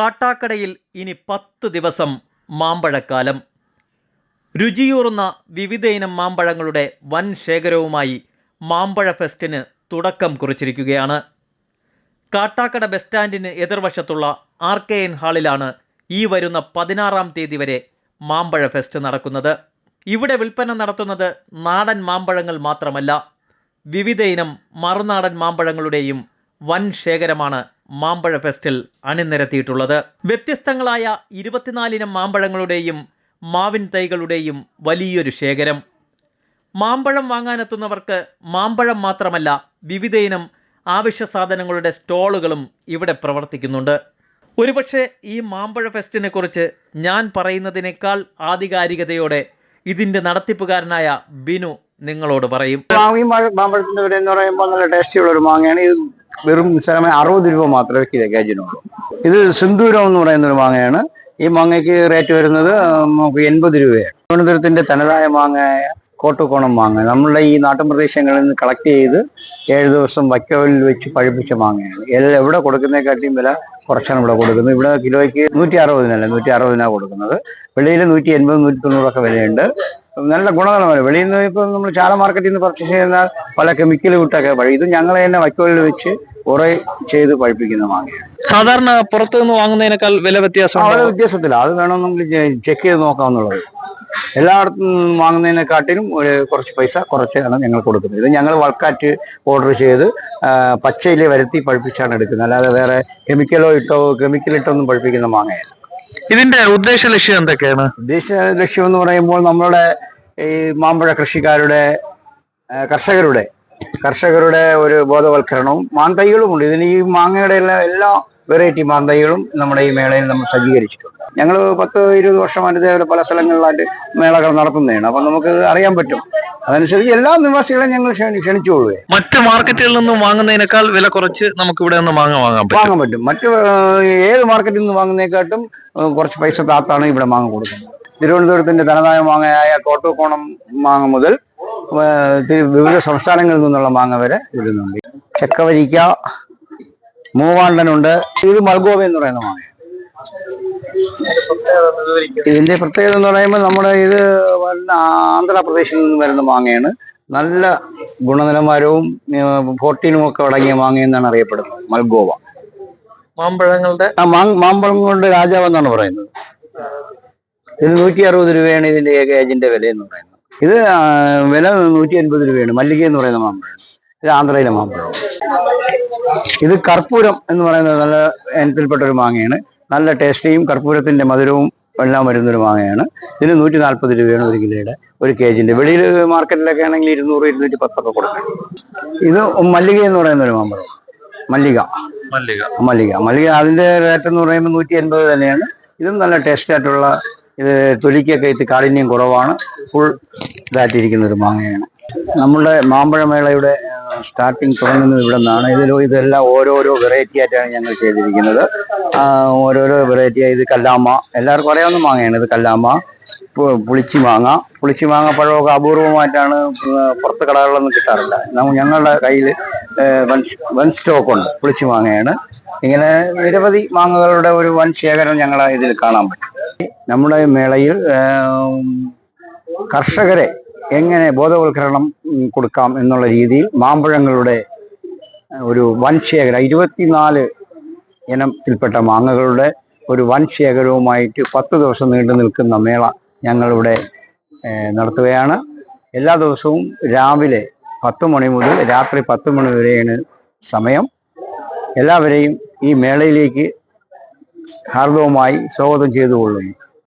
കാട്ടാക്കടയിൽ ഇനി പത്ത് ദിവസം മാമ്പഴക്കാലം. രുചിയൂറുന്ന വിവിധയിനം മാമ്പഴങ്ങളുടെ വൻ ശേഖരവുമായി മാമ്പഴ ഫെസ്റ്റിന് തുടക്കം കുറിച്ചിരിക്കുകയാണ്. കാട്ടാക്കട ബസ് സ്റ്റാൻഡിന് എതിർവശത്തുള്ള ആർ കെ എൻ ഹാളിലാണ് ഈ വരുന്ന പതിനാറാം തീയതി വരെ മാമ്പഴ ഫെസ്റ്റ് നടക്കുന്നത്. ഇവിടെ വിൽപ്പന നടത്തുന്നത് നാടൻ മാമ്പഴങ്ങൾ മാത്രമല്ല വിവിധയിനം മറുനാടൻ മാമ്പഴങ്ങളുടെയും വൻ ശേഖരമാണ് മാമ്പഴ ഫെസ്റ്റിൽ അണിനിരത്തിയിട്ടുള്ളത്. വ്യത്യസ്തങ്ങളായ ഇരുപത്തിനാലിനം മാമ്പഴങ്ങളുടെയും മാവിൻ തൈകളുടെയും വലിയൊരു ശേഖരം. മാമ്പഴം വാങ്ങാനെത്തുന്നവർക്ക് മാമ്പഴം മാത്രമല്ല വിവിധയിനം ആവശ്യ സാധനങ്ങളുടെ സ്റ്റോളുകളും ഇവിടെ പ്രവർത്തിക്കുന്നുണ്ട്. ഒരുപക്ഷെ ഈ മാമ്പഴ ഫെസ്റ്റിനെക്കുറിച്ച് ഞാൻ പറയുന്നതിനേക്കാൾ ആധികാരികതയോടെ ഇതിന്റെ നടത്തിപ്പുകാരനായ ബിനു നിങ്ങളോട് പറയും. മാമ്പഴത്തിന്റെ എന്ന് പറയുമ്പോൾ നല്ല ടേസ്റ്റിയുള്ള ഒരു മാങ്ങയാണ്. ഇത് വെറും നിസ്സാരമായ അറുപത് രൂപ മാത്രമേ കിലോ കേജിനുള്ളൂ ഇത് സിന്ദൂരം എന്ന് പറയുന്ന ഒരു മാങ്ങയാണ്. ഈ മാങ്ങയ്ക്ക് റേറ്റ് വരുന്നത് നമുക്ക് എൺപത് രൂപയാണ്. തിരുവനന്തപുരത്തിന്റെ തനതായ മാങ്ങയായ കോട്ടുകോണം മാങ്ങ. നമ്മളുടെ ഈ നാട്ടുപ്രദേശങ്ങളിൽ നിന്ന് കളക്ട് ചെയ്ത് ഏഴ് ദിവസം വക്കോലിൽ വെച്ച് പഴുപ്പിച്ച മാങ്ങയാണ്. എല്ലാം എവിടെ കൊടുക്കുന്നതിനെക്കാട്ടിയും വില കുറച്ചാണ് ഇവിടെ കൊടുക്കുന്നത്. ഇവിടെ കിലോയ്ക്ക് നൂറ്റി അറുപതിനല്ല നൂറ്റി അറുപതിനാണ് കൊടുക്കുന്നത്. വെളിയിൽ നൂറ്റി എൺപത് നൂറ്റി തൊണ്ണൂറൊക്കെ വിലയുണ്ട്. നല്ല ഗുണനിലവാരം വെളിയിൽ നിന്ന് ഇപ്പൊ നമ്മൾ ചാല മാർക്കറ്റിൽ നിന്ന് പർച്ചേസ് ചെയ്യുന്ന പല കെമിക്കൽ വിട്ടൊക്കെ പഴയ ഇത് ഞങ്ങൾ തന്നെ വൈക്കോലിൽ വെച്ച് ഉറ ചെയ്ത് പഴിപ്പിക്കുന്ന മാങ്ങയാണ്. സാധാരണ പുറത്തു നിന്ന് വാങ്ങുന്നതിനേക്കാൾ വില വ്യത്യാസം വളരെ വ്യത്യാസത്തില്ല. അത് വേണമെങ്കിൽ ചെക്ക് ചെയ്ത് നോക്കാവുന്നുള്ളത് എല്ലായിടത്തും വാങ്ങുന്നതിനെക്കാട്ടിലും ഒരു കുറച്ച് പൈസ കുറച്ചാണ് ഞങ്ങൾ കൊടുക്കുന്നത്. ഇത് ഞങ്ങൾ വൾക്കാറ്റ് ഓർഡർ ചെയ്ത് പച്ചയിലെ വരുത്തി പഴിപ്പിച്ചാണ് എടുക്കുന്നത്. അല്ലാതെ വേറെ കെമിക്കലോ ഇട്ടോ കെമിക്കൽ ഇട്ടൊന്നും പഴിപ്പിക്കുന്ന മാങ്ങയല്ല. ഇതിന്റെ ഉദ്ദേശ ലക്ഷ്യം എന്തൊക്കെയാണ്? ഉദ്ദേശ ലക്ഷ്യം എന്ന് പറയുമ്പോൾ നമ്മളുടെ ഈ മാമ്പഴ കൃഷിക്കാരുടെ കർഷകരുടെ കർഷകരുടെ ഒരു ബോധവൽക്കരണവും മാന്തൈകളുമുണ്ട് ഇതിന് ഈ മാങ്ങയുടെ എല്ലാ എല്ലാ വെറൈറ്റി മാന്തൈകളും നമ്മുടെ ഈ മേളയിൽ നമ്മൾ സജ്ജീകരിച്ചിട്ടുണ്ട്. ഞങ്ങൾ പത്ത് ഇരുപത് വർഷമായിട്ട് ഇതേപോലെ പല സ്ഥലങ്ങളിലായിട്ട് മേളകൾ നടത്തുന്നതാണ്. അപ്പം നമുക്ക് അറിയാൻ പറ്റും. അതനുസരിച്ച് എല്ലാ നിവാസികളെയും ഞങ്ങൾ ക്ഷണിച്ചോളൂ മറ്റ് മാർക്കറ്റുകളിൽ നിന്നും വാങ്ങുന്നതിനേക്കാൾ വില കുറച്ച് നമുക്ക് ഇവിടെ നിന്ന് മാങ്ങ വാങ്ങാൻ പറ്റും. വാങ്ങാൻ പറ്റും. മറ്റ് ഏത് മാർക്കറ്റിൽ നിന്ന് വാങ്ങുന്നതിനെക്കാട്ടും കുറച്ച് പൈസ താത്താണ് ഇവിടെ മാങ്ങ കൊടുക്കുന്നത്. തിരുവനന്തപുരത്തിന്റെ തനതായ മാങ്ങയായ കോട്ടോക്കോണം മാങ്ങ മുതൽ വിവിധ സംസ്ഥാനങ്ങളിൽ നിന്നുള്ള മാങ്ങ വരെ വിടുന്നുണ്ട്. ചക്കവരിക്ക മൂവാണ്ടനുണ്ട് ഇത് മൽഗോവ എന്ന് പറയുന്ന മാങ്ങ ഇതിന്റെ പ്രത്യേകത എന്ന് പറയുമ്പോൾ നമ്മുടെ ഇത് ആന്ധ്രാപ്രദേശിൽ നിന്ന് വരുന്ന മാങ്ങയാണ്. നല്ല ഗുണനിലവാരവും പ്രോട്ടീനും ഒക്കെ അടങ്ങിയ മാങ്ങ എന്നാണ് അറിയപ്പെടുന്നത് മൽഗോവ. മാമ്പഴങ്ങളുടെ ആ മാ- മാമ്പഴം കൊണ്ട് രാജാവ് എന്നാണ് പറയുന്നത്. ഇത് നൂറ്റി അറുപത് രൂപയാണ് ഇതിന്റെ ഏക ഏജിന്റെ വില എന്ന് പറയുന്നത്. ഇത് വില നൂറ്റി അൻപത് രൂപയാണ് മല്ലിക എന്ന് പറയുന്ന മാമ്പഴം. ഇത് ആന്ധ്രയിലെ മാമ്പഴം. ഇത് കർപ്പൂരം എന്ന് പറയുന്നത് നല്ല ഇനത്തിൽപ്പെട്ട ഒരു മാങ്ങയാണ്. നല്ല ടേസ്റ്റിയും കർപ്പൂരത്തിന്റെ മധുരവും എല്ലാം വരുന്നൊരു മാങ്ങയാണ്. ഇതിന് നൂറ്റി നാൽപ്പത് രൂപയാണ് ഒരു കിലോയുടെ ഒരു കെ ജിന്റെ വെളിയിൽ മാർക്കറ്റിലൊക്കെ ആണെങ്കിൽ ഇരുന്നൂറ് ഇരുന്നൂറ്റി പത്തൊക്കെ കൊടുക്കും. ഇത് മല്ലിക എന്ന് പറയുന്ന ഒരു മാമ്പഴം. മല്ലിക. മല്ലിക. മല്ലിക. മല്ലിക അതിന്റെ റേറ്റ് എന്ന് പറയുമ്പോൾ നൂറ്റി എൺപത് തന്നെയാണ്. ഇതും നല്ല ടേസ്റ്റായിട്ടുള്ള ഇത് തൊലിക്കൊക്കെ ഇത് കാഠിന്യം കുറവാണ്. ഫുൾ ഇതായിട്ടിരിക്കുന്ന ഒരു മാങ്ങയാണ്. നമ്മുടെ മാമ്പഴമേളയുടെ സ്റ്റാർട്ടിങ് തുടങ്ങുന്നത് ഇവിടെ നിന്നാണ്. ഇതിൽ ഇതെല്ലാം ഓരോരോ വെറൈറ്റി ആയിട്ടാണ് ഞങ്ങൾ ചെയ്തിരിക്കുന്നത്. ഓരോരോ വെറൈറ്റി ഇത് കല്ലാമ്മ. എല്ലാവർക്കും ഒന്നും മാങ്ങയാണ് ഇത് കല്ലാമ്മ. പുളിച്ചി മാങ്ങ. പുളിച്ചി മാങ്ങ പഴമൊക്കെ അപൂർവമായിട്ടാണ് പുറത്ത് കടകളിലൊന്നും കിട്ടാറില്ല. ഞങ്ങളുടെ കയ്യിൽ വൻ സ്റ്റോക്ക് ഉണ്ട്. പുളിച്ചി മാങ്ങയാണ്. ഇങ്ങനെ നിരവധി മാങ്ങകളുടെ ഒരു വൻ ശേഖരം ഞങ്ങളെ ഇതിൽ കാണാൻ പറ്റും. നമ്മുടെ മേളയിൽ കർഷകരെ എങ്ങനെ ബോധവൽക്കരണം കൊടുക്കാം എന്നുള്ള രീതിയിൽ മാമ്പഴങ്ങളുടെ ഒരു വൻ ശേഖരം ഇരുപത്തിനാല് ഇനത്തിൽപ്പെട്ട മാങ്ങകളുടെ ഒരു വൻ ശേഖരവുമായിട്ട് പത്ത് ദിവസം നീണ്ടു നിൽക്കുന്ന മേള ഞങ്ങളിവിടെ നടത്തുകയാണ്. എല്ലാ ദിവസവും രാവിലെ പത്ത് മണി മുതൽ രാത്രി പത്ത് മണി വരെയാണ് സമയം. എല്ലാവരെയും ഈ മേളയിലേക്ക് ഹാർദവുമായി സ്വാഗതം ചെയ്തുകൊള്ളുന്നു.